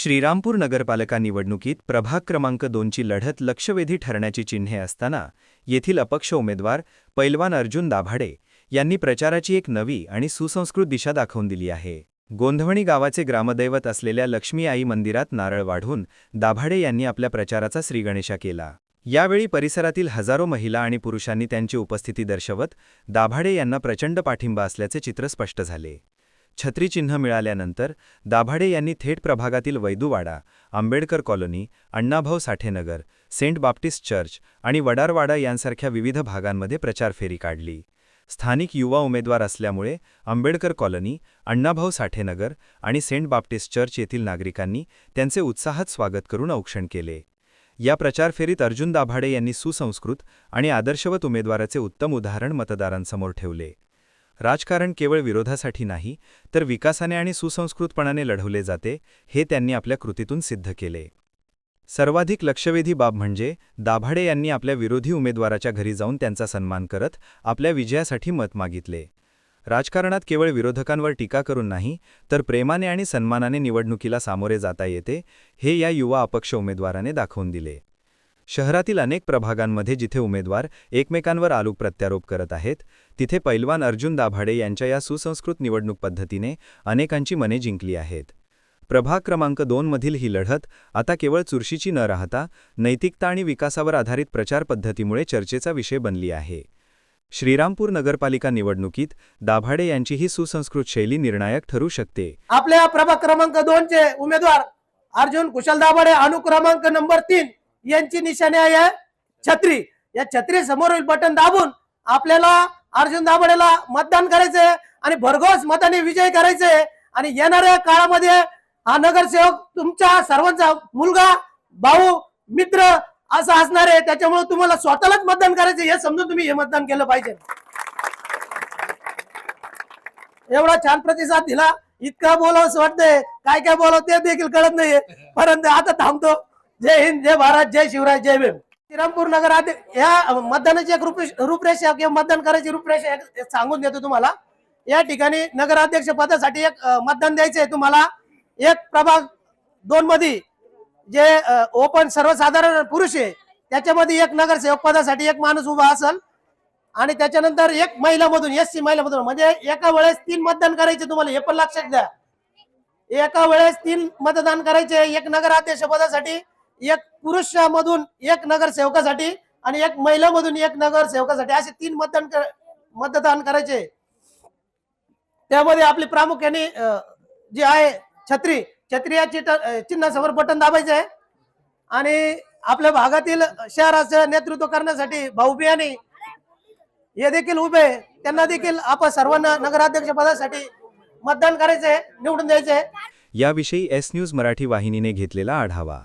श्रीरामपूर नगरपालिका निवडणुकीत प्रभाग क्रमांक दोनची लढत लक्षवेधी ठरण्याची चिन्हे असताना येथील अपक्ष उमेदवार पैलवान अर्जुन दाभाडे यांनी प्रचाराची एक नवी आणि सुसंस्कृत दिशा दाखवून दिली आहे. गोंधवणी गावाचे ग्रामदैवत असलेल्या लक्ष्मी आई मंदिरात नारळ वाढून दाभाडे यांनी आपल्या प्रचाराचा श्रीगणेशा केला. यावेळी परिसरातील हजारो महिला आणि पुरुषांनी त्यांची उपस्थिती दर्शवत दाभाडे यांना प्रचंड पाठिंबा असल्याचे चित्र स्पष्ट झाले. छत्रीचिन्ह मिळाल्यानंतर दाभाडे यांनी थेट प्रभागातील Vaiduwada Ambedkar colony Annabhau Sathenagar saint Baptist church आणि वडारवाडा यांसारख्या विविध भागांमध्ये प्रचार फेरी काढली. स्थानिक युवा उमेदवार असल्यामुळे आंबेडकर कॉलनी अण्णाभाऊ साठेनगर आणि सेंट बाप्टिस्ट चर्च येथील नागरिकांनी त्यांचे उत्साहात स्वागत करून औक्षण केले. या प्रचार फेरीत अर्जुन दाभाडे यांनी सुसंस्कृत आणि आदर्शवत उमेदवाराचे उत्तम उदाहरण मतदारांसमोर ठेवले. राजकारण केवळ विरोधासाठी नाही तर विकासाने आणि सुसंस्कृतपणाने लढवले जाते हे त्यांनी आपल्या कृतीतून सिद्ध केले. सर्वाधिक लक्षवेधी बाब म्हणजे दाभाडे यांनी आपल्या विरोधी उमेदवाराच्या घरी जाऊन त्यांचा सन्मान करत आपल्या विजयासाठी मत मागितले. राजकारणात केवळ विरोधकांवर टीका करून नाही तर प्रेमाने आणि सन्मानाने निवडणुकीला सामोरे जाता येते हे या युवा अपक्ष उमेदवाराने दाखवून दिले. शहरातील अनेक प्रभागांमध्ये जिथे उमेदवार एकमेकांवर आलोक प्रत्यारोप करत आहेत तिथे पैलवान अर्जुन दाभाडे यांच्या या सुसंस्कृत निवडणूक पद्धतीने अनेकांची मने जिंकली आहेत. प्रभाग क्रमांक दोनमधील ही लढत आता केवळ चुरशीची न राहता नैतिकता आणि विकासावर आधारित प्रचार पद्धतीमुळे चर्चेचा विषय बनली आहे. श्रीरामपूर नगरपालिका निवडणुकीत दाभाडे यांची ही सुसंस्कृत शैली निर्णायक ठरू शकते. आपल्या प्रभाग क्रमांक दोनचे उमेदवार अर्जुन कुशल दाभाडे अनुक्रमांक नंबर तीन. यांची निशाणी आहे छत्री. या छत्री समोरील बटन दाबून आपल्याला अर्जुन दाभडेला मतदान करायचंय आणि भरघोस मताने विजय करायचंय. आणि येणाऱ्या काळामध्ये हा नगरसेवक तुमच्या सर्वांचा मुलगा भाऊ मित्र असं असणार आहे. त्याच्यामुळे तुम्हाला स्वतःलाच मतदान करायचं हे समजून तुम्ही हे मतदान केलं पाहिजे. एवढा छान प्रतिसाद दिला. इतका बोलावंसं वाटतंय. काय काय बोलावं ते देखील कळत नाहीये. परंतु आता थांबतो. जय हिंद जय भारत जय शिवराय जय भीम. श्रीरामपूर नगर आधी या मतदानाची एक रूपरेष- रूपरेषा किंवा मतदान करायची रूपरेषा एक- सांगून देतो तुम्हाला. या ठिकाणी नगराध्यक्ष पदासाठी एक मतदान द्यायचंय तुम्हाला. एक प्रभाग दोन मध्ये जे ओपन सर्वसाधारण पुरुष आहे त्याच्यामध्ये एक नगरसेवक पदासाठी एक माणूस उभा असेल. आणि त्याच्यानंतर एक महिला मधून एस सी महिला मधून म्हणजे एका वेळेस तीन मतदान करायचे तुम्हाला हे पण लक्षात द्या एका वेळेस तीन मतदान करायचे एक नगराध्यक्ष पदासाठी एक पुरुषामधून एक नगरसेवकासाठी आणि एक महिला मधून एक नगरसेवकासाठी असे तीन मतदान कर- मतदान करायचे. त्यामध्ये आपली प्रामुख्याने जे जी आहे छत्री छत्री या चिन्हासमोर बटन दाबायचं आहे. आणि आपल्या भागातील शहराचं नेतृत्व करण्यासाठी भाऊ बियाणे हे देखील उभे आहे. त्यांना देखील आपण सर्वांना नगराध्यक्ष पदासाठी मतदान करायचंय निवडून द्यायचंय. याविषयी एस न्यूज मराठी वाहिनीने घेतलेला आढावा.